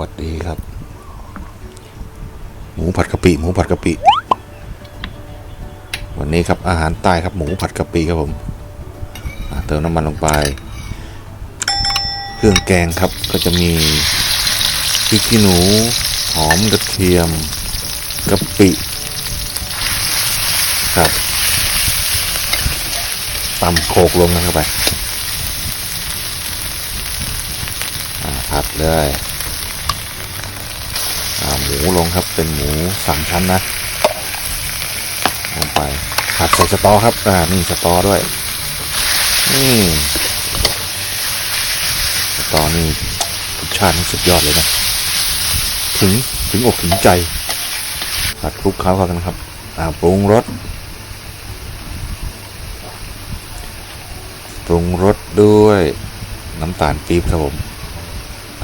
วัสดีครับ หมูผัดกะปิ หมูผัดกะปิ วันนี้ครับอาหารใต้ครับหมูผัดกะปิครับผมเติมน้ำมันลงไป เครื่องแกงครับก็จะมีพริกขี้หนู หอมกระเทียมกะปิครับตำโขกลงนะเข้าไปผัดเลย หมูลงครับเป็นหมูสามชั้นนะลงไปผัดใส่สตอครับอ่านี่สตอด้วยนี่สตอนี่รสชาตินี่สุดยอดเลยนะถึงถึงอกถึงใจผัดคลุกเคล้าเขากันครับอ่าปรุงรสปรุงรสด้วยน้ำตาลปี๊บครับผม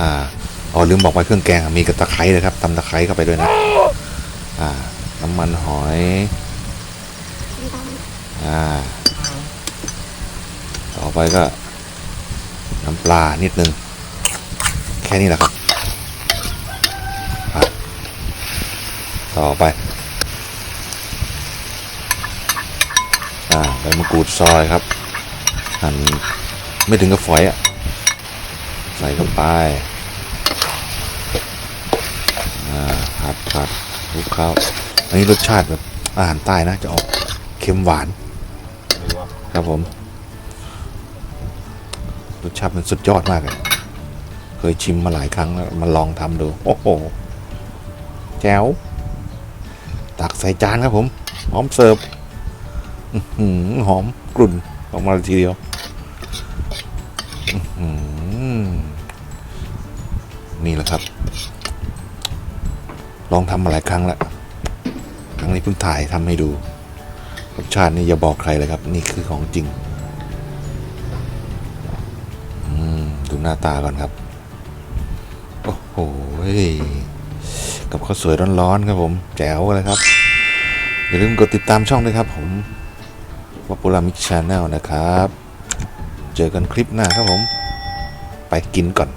อ่า อ๋อลืมบอกไปเครื่องแกงมีกระตะไคร้เลยครับตำตะไคร้เข้าไปด้วยนะอ่าน้ำมันหอยอ่าต่อไปก็ น้ำปลานิดนึง แค่นี้แหละครับต่อไปอ่าใบมะกรูดซอยครับหั่นไม่ถึงกับฝอยอะใส่เข้าไปอ่า ผัดผัดลุกข้าวอันนี้รสชาติแบบอาหารใต้นะจะออกเค็มหวาน ครับผม รสชาติมันสุดยอดมากเลยเคยชิมมาหลายครั้งแล้วมาลองทำดู โอ้โห แจ๋ว ตักใส่จานครับผม พร้อมเสิร์ฟหอมกลุ่นออกมาทีเดียวนี่แหละครับ ลองทำมาหลายครั้งแล้วครั้งนี้เพิ่งถ่ายทำให้ดู รสชาตินี่อย่าบอกใครเลยครับ นี่คือของจริงดูหน้าตาก่อนครับ โอ้โหกับข้าวสวยร้อนๆครับผม แจ๋วเลยครับ อย่าลืมกดติดตามช่องด้วยครับผมวัปุรามิกชาแนลนะครับ เจอกันคลิปหน้าครับผม ไปกินก่อน